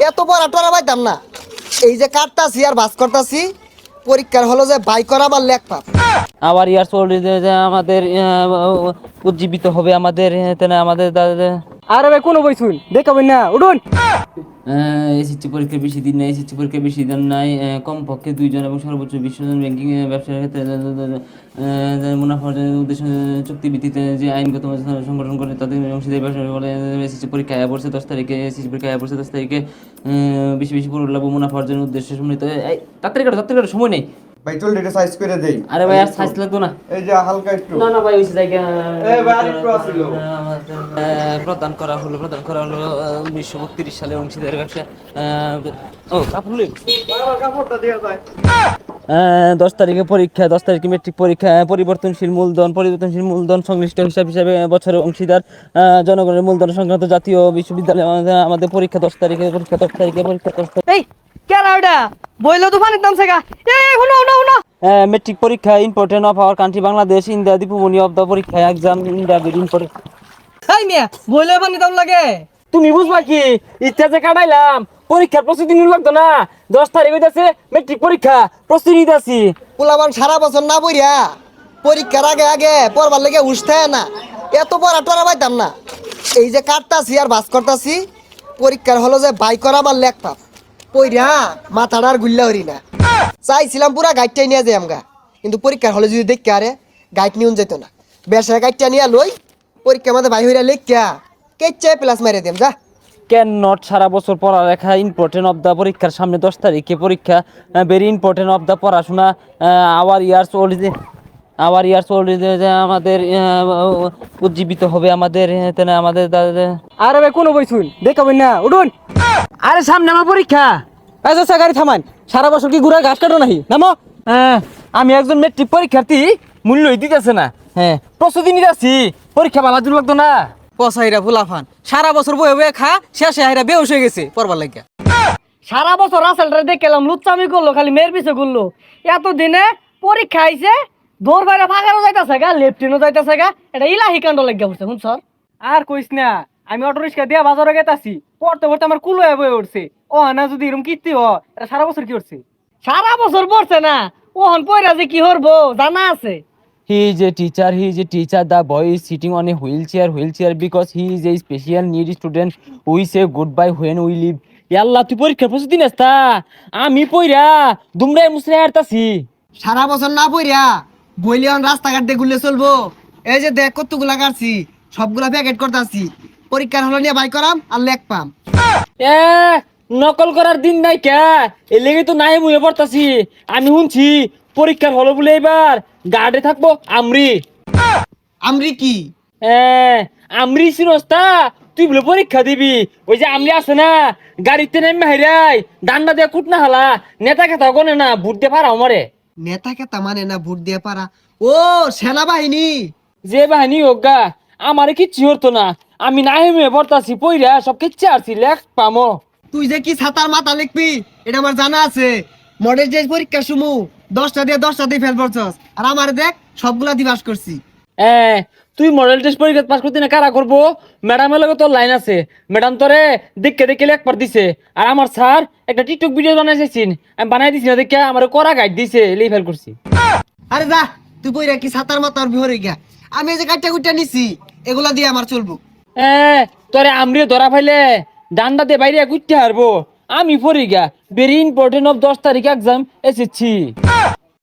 এত পড়া টরা পাইতাম না। এই যে কাটতাছি আর বাস করতাছি পরীক্ষার হলো যে বাই করা বা লেখ পাপ আবার ইয়ার চলবে যে আমাদের আহ, উজ্জীবিত হবে আমাদের আহ, আমাদের দাদা আরে ভাই কোনো বই শুন দেখাবেন না উঠুন। এসএসসি পরীক্ষা বেশি দিন নাই এসএসসি পরীক্ষা বেশি দিন নাই কমপক্ষে দুইজন এবং সর্বোচ্চ বিশ্বজন জন ব্যাংকিং ব্যবসার ক্ষেত্রে মুনাফা অর্জনের উদ্দেশ্যে চুক্তি ভিত্তিতে যে আইনগত সংগঠন করে তাদের অংশীদারি ব্যবসা বলে এসএসসি পরীক্ষা আয়া পড়ছে দশ তারিখে এসএসসি পরীক্ষা পড়ছে দশ তারিখে বেশি বেশি পুরো লাভ মুনাফা অর্জনের উদ্দেশ্যে সম্মিলিত। তাড়াতাড়ি কাটো তাড়াতাড়ি কাটো, সময় নেই। ভাই চল এটা সাইজ করে দেই আরে ভাই আর সাইজ লাগতো না এই যে হালকা একটু না না ভাই ওই জায়গা এই ভাই, আরেকটু আছিল। প্রদান করা হলো প্রদান করা হলো উনিশশো বত্রিশ সালে অংশীদার ব্যবসা আহ, ও কাপড় লই। কাপড়টা দেয়া যায় দশ তারিখে পরীক্ষা দশ তারিখে মেট্রিক পরীক্ষা পরিবর্তনশীল মূলধন পরিবর্তনশীল মূলধন সংশ্লিষ্ট হিসাব হিসাবে বছরের অংশীদার জনগণের মূলধন সংক্রান্ত জাতীয় বিশ্ববিদ্যালয় আমাদের- পরীক্ষা দশ তারিখে পরীক্ষা দশ তারিখে পরীক্ষা দশ তারিখে। মেট্রিক পরীক্ষা important of our country Bangladesh India Dipmoni of the পরীক্ষা এক্সাম ইন্ডিয়া ইম্পর্টেন্ট মিয়া বইলো পানির দাম লাগে। তুমি বুঝবা কি? ইচ্ছা যে কাটাইলাম। পরীক্ষার প্রস্তুতি নিতে লাগতো না। দশ তারিখ হইতাছে মেট্রিক পরীক্ষা। প্রস্তুতি নিতেছি। পোলাবান সারা বছর না পড়িয়া, পরীক্ষার আগে আগে পড়বার লেগে উঠতে না। এত পড়া টরা পাইতাম না। এই যে কাটতাছি আর বাস করতাছি, পরীক্ষার হলো যে বাই করা বা লেখ পাপ পইরা আর গুল্লা হরি না। চাইছিলাম পুরা গাইডটাই নিয়ে যাই আমগা। কিন্তু পরীক্ষার হলে যদি দেখি আরে, গাইড নিউন যেত না। বেসা গাইডটা নিয়ে লই পরীক্ষা মধ্যে ভাই হইরা লেখিয়া কেচ্ছে প্লাস মারিয়ে দিম যা। ক্যান নট সারা বছর পড়ালেখা ইম্পর্টেন্ট অফ দ্য পরীক্ষার সামনে দশ তারিখে পরীক্ষা ভেরি ইম্পর্টেন্ট অফ দ্য পড়াশোনা our years old our years old আমাদের উজ্জীবিত হবে আমাদের তেনে আমাদের আরে ভাই কোনো বই শুন দেখাবেন না উঠুন। আরে সামনে আমার পরীক্ষা। এই যে গাড়ি থামান সারা বছর কি ঘুরে ঘাস কাটো নাহি? নামো। হ্যাঁ, আমি একজন মেট্রিক পরীক্ষার্থী মূল্যই দিতেছে না। হ্যাঁ। প্রস্তুতি নিতেছি পরীক্ষা ভালো লাগতো না। পসাইরা ফুলাফান। সারা বছর বয়ে বয়ে খা, শেষে হাইরা বেউস হয়ে গেছে পড়বার লাগিয়া। সারা বছর রাসেলটা দেখলাম লুচ্চামি করল, খালি মেয়ের পিছে করল এত দিনে পরীক্ষা আইছে, দৌড় বাইরে ফাঁকারও যাইতাছে গা, লেফটিনও যাইতাছে গা, এটা ইলাহি কাণ্ড লাগিয়া বসছে শুন স্যার আর কইস না, আমি অটো রিক্সা দিয়ে বাজারে গেতাছি, পড়তে পড়তে আমার কুলো বয়ে উঠছে। ও না, যদি এরকম কীর্তি হ সারা বছর কি উঠছে সারা বছর পড়ছে না ওহন পয়রা যে কি হরবো জানা আছে। He is a teacher. He is a teacher. The boy is sitting on a wheelchair. Wheelchair because he is a special need student. We say goodbye when we leave. ইয়াল্লা তুই পরীক্ষার প্রস্তুতি নেস তা আমি পইরা দুমরাই মুসরে হারতাছি সারা বছর না পড়িয়া বইলে রাস্তাঘাট দিয়ে ঘুরলে চলবো এই যে দেখ কতগুলা কাটছি সবগুলা প্যাকেট করতেছি পরীক্ষার হলো নিয়ে বাই করাম আর লেখ পাম এ নকল করার দিন নাই কে এর লেগে তো নাই মুয়ে পড়তাছি আমি শুনছি পরীক্ষার হলো বলে এবার গার্ডে থাকব আমরি। আমরি কি? এ আমরি সিনস্তা তুই বলে পরীক্ষা দিবি। ওই যে আমরি আছে না গাড়িতে নেমে হাইরাই ডান্ডা দিয়ে কুট না হালা নেতা খেতা গনে না ভোট দিয়ে পারা আমারে। নেতা কেতা মানে না ভোট দিয়ে পারা ও সেনাবাহিনী। যে বাহিনী হোক গা আমারে কিচ্ছু হতো না। আমি না হেমে পড়তাছি পইরা সব কিচ্ছু আরছি লেখ পামো। তুই যে কি ছাতার মাথা লিখবি এটা আমার জানা আছে। মডেল যে পরীক্ষা সুমু দশটা দিয়ে দশটা দিয়ে ফেল পড়ছস আর আমার দেখ সবগুলা দিবাস করছি। এ তুই মডেল টেস্ট পরীক্ষা পাস করতে না কারা করব? ম্যাডামের লগে তোর লাইন আছে। ম্যাডাম তোরে দেখে দেখে লেখবার দিছে। আর আমার স্যার একটা টিকটক ভিডিও বানাইছেন। আমি বানাই দিছি না দেখে আমার করা গাইড দিছে লেই ফেল করছি। আরে যা তুই বইরা কি ছাতার মাথার বিহরে গিয়া। আমি এই যে কাটটা কুটটা নিছি এগুলা দিয়ে আমার চলবো। এ তোরে আমরিও ধরা ফাইলে ডান্ডা দিয়ে বাইরে কুইতে হারবো। আমি পরীক্ষা ভেরি ইম্পর্টেন্ট অফ দশ তারিখ এক্সাম এসেছি।